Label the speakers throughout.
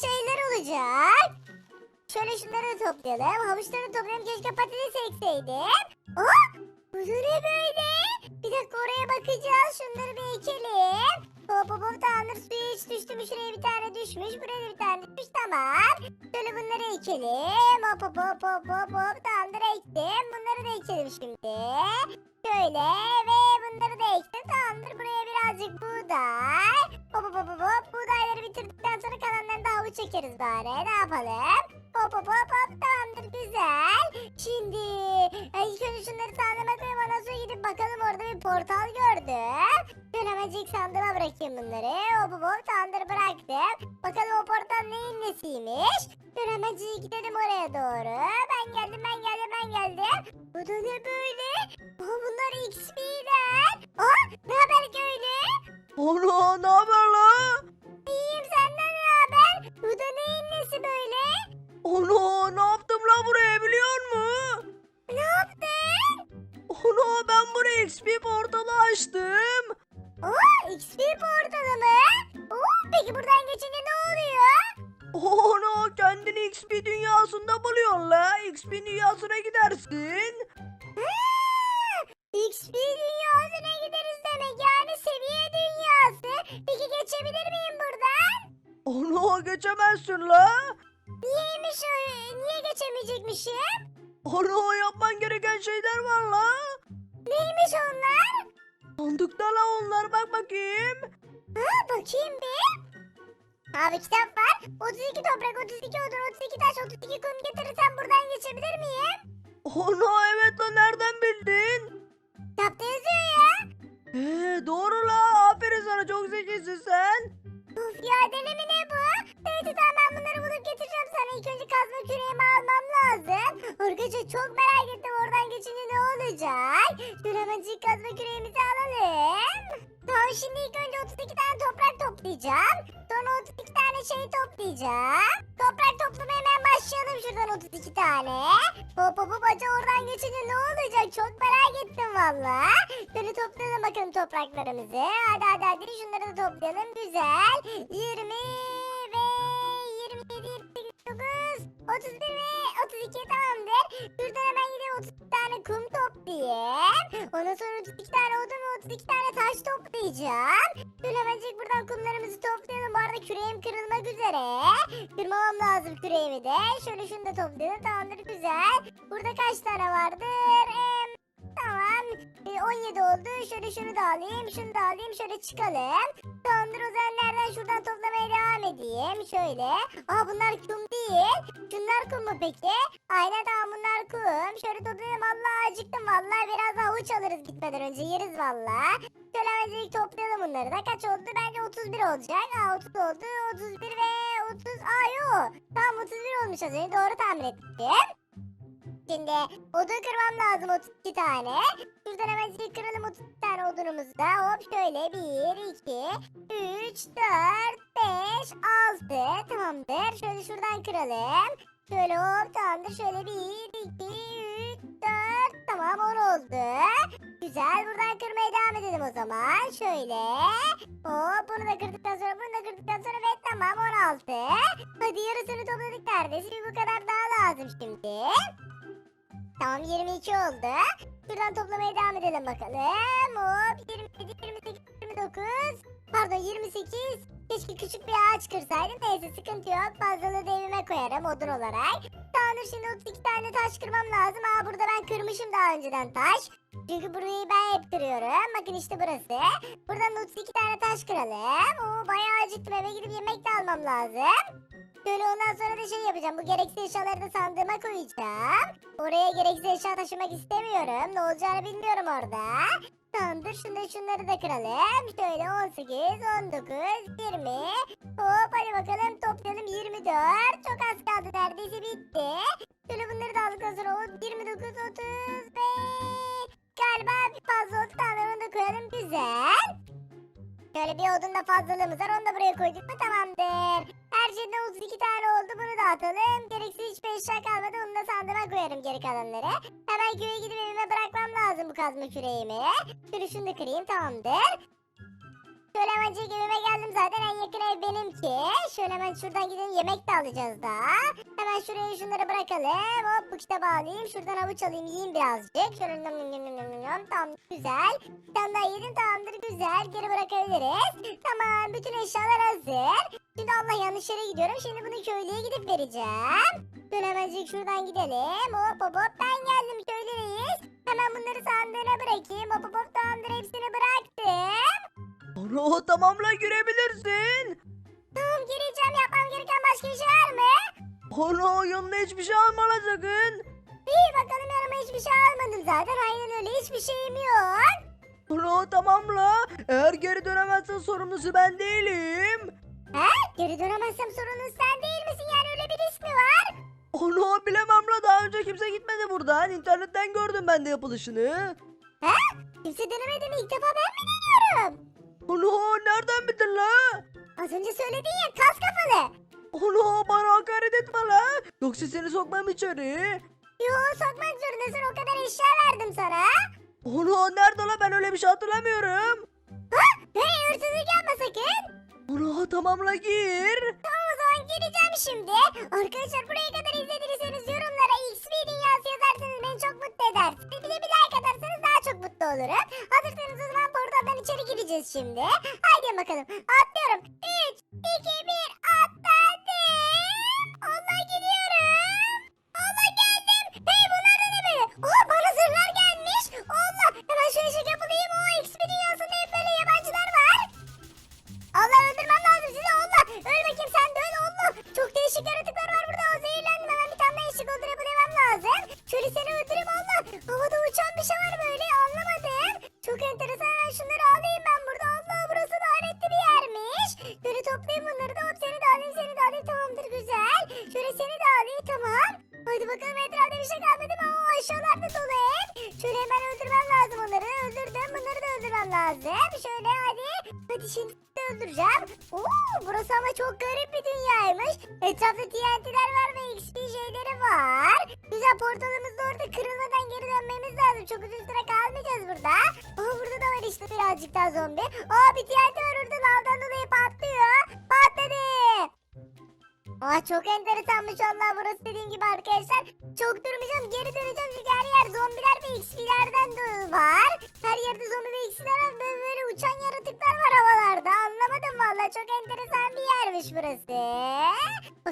Speaker 1: şeyler olacak. Şöyle şunları toplayalım. Havuçları toplayalım. Keşke patates ekseydim. Oh! Bu ne böyle? Bir dakika oraya bakacağız. Şunları bir ekelim. Hop hop hop tamamdır. Suya hiç düştü mü? Şuraya bir tane düşmüş. Buraya da bir tane düşmüş. Tamam. Şöyle bunları ekelim. Hop hop hop hop hop hop. Tamamdır ektim. Bunları da ekelim şimdi. Şöyle ve bunları da ektim. Tamamdır. Buraya birazcık buğday. Hop hop hop hop. Buğdayları bitirdikten sonra kalanlarını da havuç çekeriz bari. Ne yapalım? Hop hop hop hop. Tamamdır güzel. Şimdi e, ilk önce şunları. Ondan sonra gidip bakalım orada bir portal gördüm. Şöyle hemencik sandığıma bırakayım bunları. Hop hop hop tamamdır bıraktım. Bakalım o portal neyin nesiymiş. Şöyle hemencik gidelim oraya doğru. Ben geldim ben geldim ben geldim. Bu da ne böyle? Aa, bunlar XP'ler. Aa ne haber köylü?
Speaker 2: Ana ne haber la?
Speaker 1: İyiyim senden ne haber? Bu da neyin nesi böyle?
Speaker 2: Ana ne yaptım la buraya biliyor musun?
Speaker 1: Ne yaptın?
Speaker 2: Ana ben buraya XP portalı açtım.
Speaker 1: Oo XP portalı mı? Oo peki buradan geçince ne oluyor?
Speaker 2: Ana kendini XP dünyasında buluyorsun la. XP dünyasına gidersin.
Speaker 1: Ha,
Speaker 2: geçemezsin la.
Speaker 1: Niyeymiş o? Niye geçemeyecekmişim?
Speaker 2: Ana yapman gereken şeyler var la.
Speaker 1: Neymiş onlar?
Speaker 2: Sandıkta la onlar bak bakayım.
Speaker 1: Ha bakayım bir. Abi kitap var. 32 toprak, 32 odun, 32 taş, 32 kum getirirsen buradan geçebilir miyim?
Speaker 2: Ana evet la nereden bildin?
Speaker 1: Kitapta yazıyor ya.
Speaker 2: Ee, doğru la aferin sana çok zekisin sen.
Speaker 1: Of ya deli mi ne bu? Neyse tamam ben bunları bulup getireceğim sana. İlk önce kazma küreğimi almam lazım. Arkadaşlar çok merak ettim oradan geçince ne olacak? Dur hemencik kazma küreğimizi alalım. Tamam şimdi ilk önce 32 tane toprak toplayacağım. Sonra 32 tane şey toplayacağım. Şuradan 32 tane. Hop hop hop oradan geçince ne olacak? Çok merak ettim valla. Şöyle toplayalım bakalım topraklarımızı. Hadi hadi hadi şunları da toplayalım. Güzel. 20 ve 27, 28, 29, 31 ve 32 tamamdır. Şuradan toplayayım. Ondan sonra 32 tane odun ve 32 tane taş toplayacağım. Şöyle hemencik buradan kumlarımızı toplayalım. Bu arada küreğim kırılmak üzere. Kırmamam lazım küreğimi de. Şöyle şunu da toplayalım. Tamamdır güzel. Burada kaç tane vardır? Tamam. E, 17 oldu. Şöyle şunu da alayım. Şunu da alayım. Şöyle çıkalım. Tamamdır o nereden şuradan toplamaya devam edeyim. Şöyle. Aa bunlar kum değil. Şunlar kum mu peki? Aynen tamam bunlar kum. Şöyle toplayalım. Vallahi acıktım. Vallahi biraz daha havuç alırız gitmeden önce. Yeriz vallahi. Şöyle hemencik toplayalım bunları da. Kaç oldu? Bence 31 olacak. Aa 30 oldu. 31 ve 30. Aa yok. Tamam 31 olmuş az önce. Doğru tahmin ettim. Şimdi odun kırmam lazım 32 tane. Şuradan hemen size kıralım 32 tane odunumuzu da. Hop şöyle 1, 2, 3, 4, 5, 6. Tamamdır. Şöyle şuradan kıralım. Şöyle hop tamamdır. Şöyle 1, 2, 3, 4. Tamam 10 oldu. Güzel. Buradan kırmaya devam edelim o zaman. Şöyle. Hop bunu da kırdıktan sonra bunu da kırdıktan sonra ve tamam 16. Hadi yarısını topladık neredeyse. Bir bu kadar daha lazım şimdi. Tamam 22 oldu. Şuradan toplamaya devam edelim bakalım. Hop 27, 28, 29. Pardon 28. Keşke küçük bir ağaç kırsaydım. Neyse sıkıntı yok. Fazlalığı da evime koyarım odun olarak. Tamamdır şimdi 32 tane taş kırmam lazım. Aa burada ben kırmışım daha önceden taş. Çünkü burayı ben hep kırıyorum. Bakın işte burası. Buradan da 32 tane taş kıralım. Oo bayağı acıktım eve gidip yemek de almam lazım. Şöyle ondan sonra da şey yapacağım. Bu gereksiz eşyaları da sandığıma koyacağım. Oraya gereksiz eşya taşımak istemiyorum. Ne olacağını bilmiyorum orada. Tamamdır. Şunları şunları da kıralım. Şöyle 18, 19, 20. Hop hadi bakalım toplayalım 24. Çok az kaldı neredeyse bitti. Şöyle bunları da aldıktan sonra o 29, fazla oldu. Onu da koyalım. Güzel. Şöyle bir odun da fazlalığımız var. Onu da buraya koyduk mu tamamdır. Her şeyden 32 tane oldu. Bunu da atalım. Gereksiz hiçbir eşya kalmadı. Onu da sandığıma koyarım geri kalanları. Hemen köye gidip evime bırakmam lazım bu kazma küreğimi. Şöyle şunu da kırayım tamamdır. Şöyle hemencik evime geldim zaten. En yakın ev benimki. Şöyle hemen şuradan gidelim yemek de alacağız daha. Hemen şuraya şunları bırakalım. Hop bu kitabı alayım. Şuradan avuç alayım yiyeyim birazcık. Şöyle nom nom nom nom nom. Tamam güzel. Bir tane daha yedim tamamdır güzel. Geri bırakabiliriz. Tamam bütün eşyalar hazır. Şimdi Allah yanlış yere gidiyorum. Şimdi bunu köylüye gidip vereceğim. Dur hemencik şuradan gidelim. Hop hop hop ben geldim köylüreyiz. Hemen bunları sandığına bırakayım. Hop hop hop tamamdır hepsini bıraktım.
Speaker 2: Ana tamamla girebilirsin.
Speaker 1: Tamam gireceğim yapmam gereken başka bir şey var mı?
Speaker 2: Ana yanına hiçbir şey alma lan sakın.
Speaker 1: İyi bakalım yanıma hiçbir şey almadım zaten. Aynen öyle hiçbir şeyim yok.
Speaker 2: Ana tamamla. Eğer geri dönemezsen sorumlusu ben değilim.
Speaker 1: He? Geri dönemezsem sorunun sen değil misin? Yani öyle bir risk mi var?
Speaker 2: Ana bilemem la daha önce kimse gitmedi buradan. İnternetten gördüm ben de yapılışını.
Speaker 1: He? Kimse denemedi mi? İlk defa ben mi deniyorum?
Speaker 2: Ana nereden bildin la?
Speaker 1: Az önce söyledin ya kas kafalı.
Speaker 2: Ana bana hakaret etme la. Yoksa seni sokmam içeri.
Speaker 1: Yo sokmak zorundasın o kadar eşya verdim sana.
Speaker 2: Ana nerede la ben öyle bir şey hatırlamıyorum.
Speaker 1: Ha? Hey hırsızlık yapma sakın.
Speaker 2: Ana tamamla gir.
Speaker 1: Tamam o zaman gireceğim şimdi. Arkadaşlar buraya kadar izlediyseniz yorumlara XP dünyası yazarsanız beni çok mutlu edersiniz. Bir de bir like atarsanız daha çok mutlu olurum. Hazırsanız o zaman içeri gireceğiz şimdi. Haydi bakalım atlıyorum. Şöyle seni de alayım tamam. Hadi bakalım etrafta bir şey kalmadı mı? Oo aşağılarda dolu hep. Şöyle hemen öldürmem lazım onları. Öldürdüm bunları da öldürmem lazım. Şöyle hadi. Hadi şimdi öldüreceğim. Oo burası ama çok garip bir dünyaymış. Etrafta TNT'ler var ve XP şeyleri var. Güzel portalımız da orada kırılmadan geri dönmemiz lazım. Çok uzun süre kalmayacağız burada. Aa burada da var işte birazcık daha zombi. Aa bir TNT var orada lavdan dolayı patlıyor. Aa çok enteresanmış Allah burası dediğim gibi arkadaşlar. Çok durmayacağım geri döneceğim çünkü her yer zombiler ve XP'lerden var. Her yerde zombi ve XP'ler var böyle uçan yaratıklar var havalarda. Anlamadım valla çok enteresan bir yermiş burası.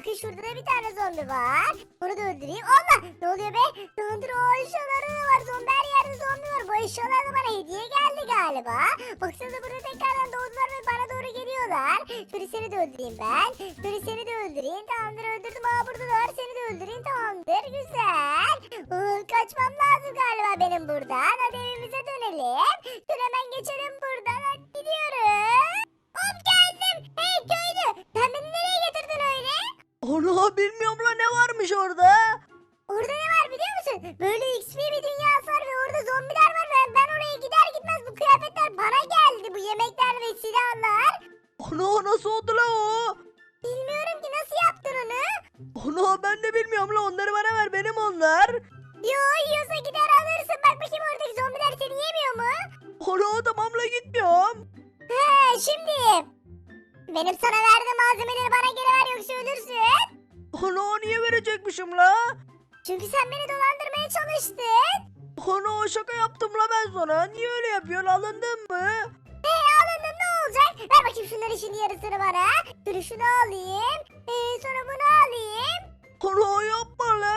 Speaker 1: Bakın şurada da bir tane zombi var. Onu da öldüreyim. Allah ne oluyor be? Dondur o eşyaları da var. Zombi her yerde zombi var. Bu eşyalar da bana hediye geldi galiba. Baksanıza burada tekrardan doğdular ve bana doğru geliyorlar. Şöyle seni de öldüreyim ben. Şöyle seni de öldüreyim. Tamamdır öldürdüm. Aa burada da var. Seni de öldüreyim. Tamamdır. Güzel. Aa, kaçmam lazım galiba benim buradan. Hadi evimize dönelim. Dur hemen geçelim buradan. Hadi gidiyorum. Hop
Speaker 2: Ana bilmiyorum la ne varmış orada.
Speaker 1: Orada ne var biliyor musun? Böyle XP bir dünyası var ve orada zombiler var ve ben oraya gider gitmez bu kıyafetler bana geldi. Bu yemekler ve silahlar.
Speaker 2: Ana nasıl oldu la o?
Speaker 1: Bilmiyorum ki nasıl yaptın onu.
Speaker 2: Ana ben de bilmiyorum la onları bana ver benim onlar.
Speaker 1: Yo yiyorsa gider alırsın. Bak bakayım oradaki zombiler seni yemiyor mu?
Speaker 2: Ana tamamla gitmiyorum.
Speaker 1: He şimdi. Benim sana verdiğim Çünkü sen beni dolandırmaya çalıştın.
Speaker 2: Ana şaka yaptım la ben sana. Niye öyle yapıyorsun alındın mı?
Speaker 1: He alındın ne olacak? Ver bakayım şunları şimdi yarısını bana. Dur şunu alayım. Ee, sonra bunu alayım.
Speaker 2: Ana yapma la.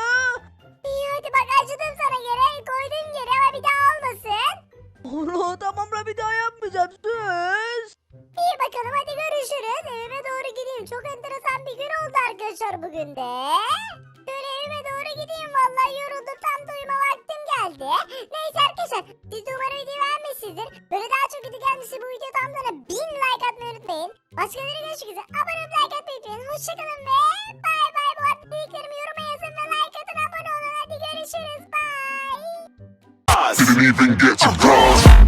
Speaker 1: İyi hadi bak acıdım sana geri. Koydum geri ama bir daha olmasın.
Speaker 2: Ana tamamla bir daha yapmayacağım söz.
Speaker 1: İyi bakalım hadi görüşürüz. Evime doğru gideyim. Çok enteresan bir gün oldu arkadaşlar bugün de. Gideyim. Vallahi yoruldum. Tam da uyuma vaktim geldi. Neyse arkadaşlar. Siz de umarım videoyu beğenmişsinizdir. Böyle daha çok video gelmişse bu video tam da 1000 like atmayı unutmayın. Başkaları görüşmek üzere. Abone olup like atmayı unutmayın. Hoşçakalın ve bay bay. Bu arada dediklerimi yoruma yazın ve like atın abone olun. Hadi görüşürüz. Bye.
Speaker 3: Didn't even get to cross